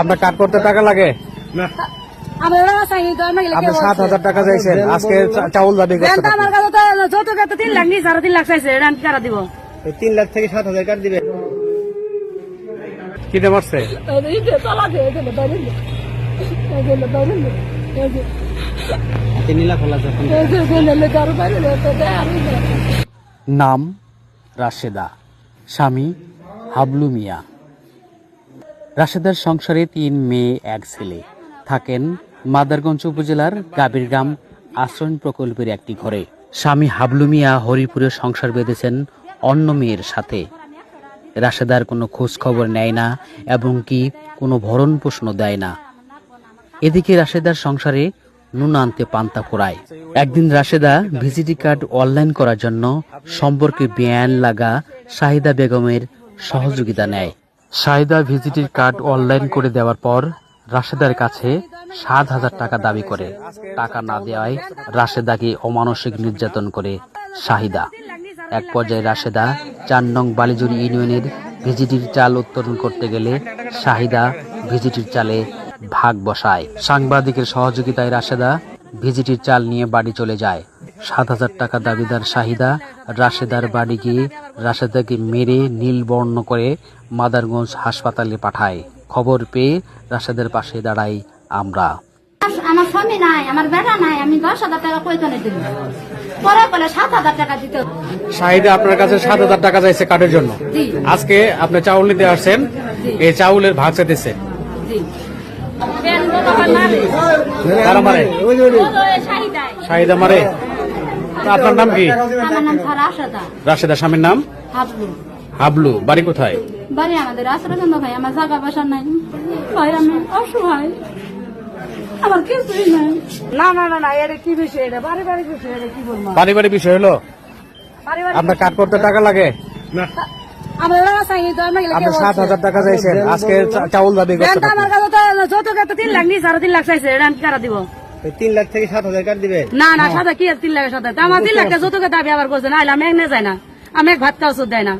আপনার কাট করতে টাকা লাগে? আমার বাবা চাই তো আমি আপনি সাত হাজার টাকা চাইছেন। আজকে চাউল দাবি করছেন আমার কাছে তো যৌতুক তো তিন লাখ নি সাড়ে তিন লাখ চাইছে এটা কারা দিব? তিন লাখ থেকে সাত হাজার দিবে। কিনে মারছে নাম রাশেদা স্বামী হাবলু মিয়া। রাশেদার সংসারে তিন মেয়ে, এক ছেলে। থাকেন মাদারগঞ্জ উপজেলার গাবিরগ্রাম আশ্রয়ণ প্রকল্পের একটি ঘরে। স্বামী হাবলু মিয়া হরিপুরে সংসার বেঁধেছেন অন্য মেয়ের সাথে। রাশেদার কোনো খোঁজ খবর নেয় না এবং কি কোনো ভরণ পোষণ দেয় না। এদিকে রাশেদার সংসারে নুন আনতে পান্তা ফোড়ায়। একদিন রাশেদা ভিজিটি কার্ড অনলাইন করার জন্য সম্পর্কে বেআইন লাগা শাহিদা বেগমের সহযোগিতা নেয়। শাহিদা ভিজিটির কার্ড অনলাইন করে দেওয়ার পর রাশেদার কাছে সাত হাজার টাকা দাবি করে। টাকা না দেওয়ায় রাশেদাকে অমানসিক নির্যাতন করে শাহিদা এক পর্যায়ে রাশেদা চার নং বালিজুরি ইউনিয়নের ভিজিটির চাল উত্তোলন করতে গেলে শাহিদা ভিজিটির চালে ভাগ বসায়। সাংবাদিকের সহযোগিতায় রাশেদা ভিজিটির চাল নিয়ে বাড়ি চলে যায়। সাত হাজার টাকা দাবিদার শাহিদা রাশেদার বাড়ি গিয়ে রাশেদাকে মেরে নীলবর্ণ করে মাদারগঞ্জ হাসপাতালে পাঠায়। খবর পেয়ে রাশেদের পাশে দাঁড়াই আমরা। আমার স্বামী নাই আমার বেটা নাই আমি দশ হাজার টাকা কইতনে দিল পরে বলে সাত হাজার টাকা দিতে শাহিদা আপনার কাছে সাত হাজার টাকা চাইছে কাটের জন্য? আজকে আপনি চাউল নিতে আসছেন এই চাউলের ভাগ চাইতেছে। শাহিদা মারে? আপনার নাম কি? আমার নাম রাশেদা স্বামীর নাম? হাবলু। হাবলু বাড়ি কোথায়? বাড়ি আমাদের আশ্রয়চন্দ্র ভাই আমার জায়গা বসা নাই। ভাই আমি অসহায়। আমার কিছুই নাই। না না না না এটা কি বিষয় এটা? বাড়ি বাড়ি বিষয় এটা কি বলব? বাড়ি বাড়ি বিষয় হলো? বাড়ি বাড়ি আপনার কাট করতে টাকা লাগে? আমার বাবা চাই তো আমি আপনি সাত হাজার টাকা চাইছেন। আজকে চাউল দাবি বেন করছেন আমার কাছে তো যৌতুক তিন লাখ তিন লাখ চাইছে। এটা আমি কারা দিব? লাখ না না, সাদা কি তিন লাখের সাথে আমার তিন লাখ যৌতুকের দাবি আবার করছে না আমি এক নে না। আমি এক ভাত খাওয়া দেয় না।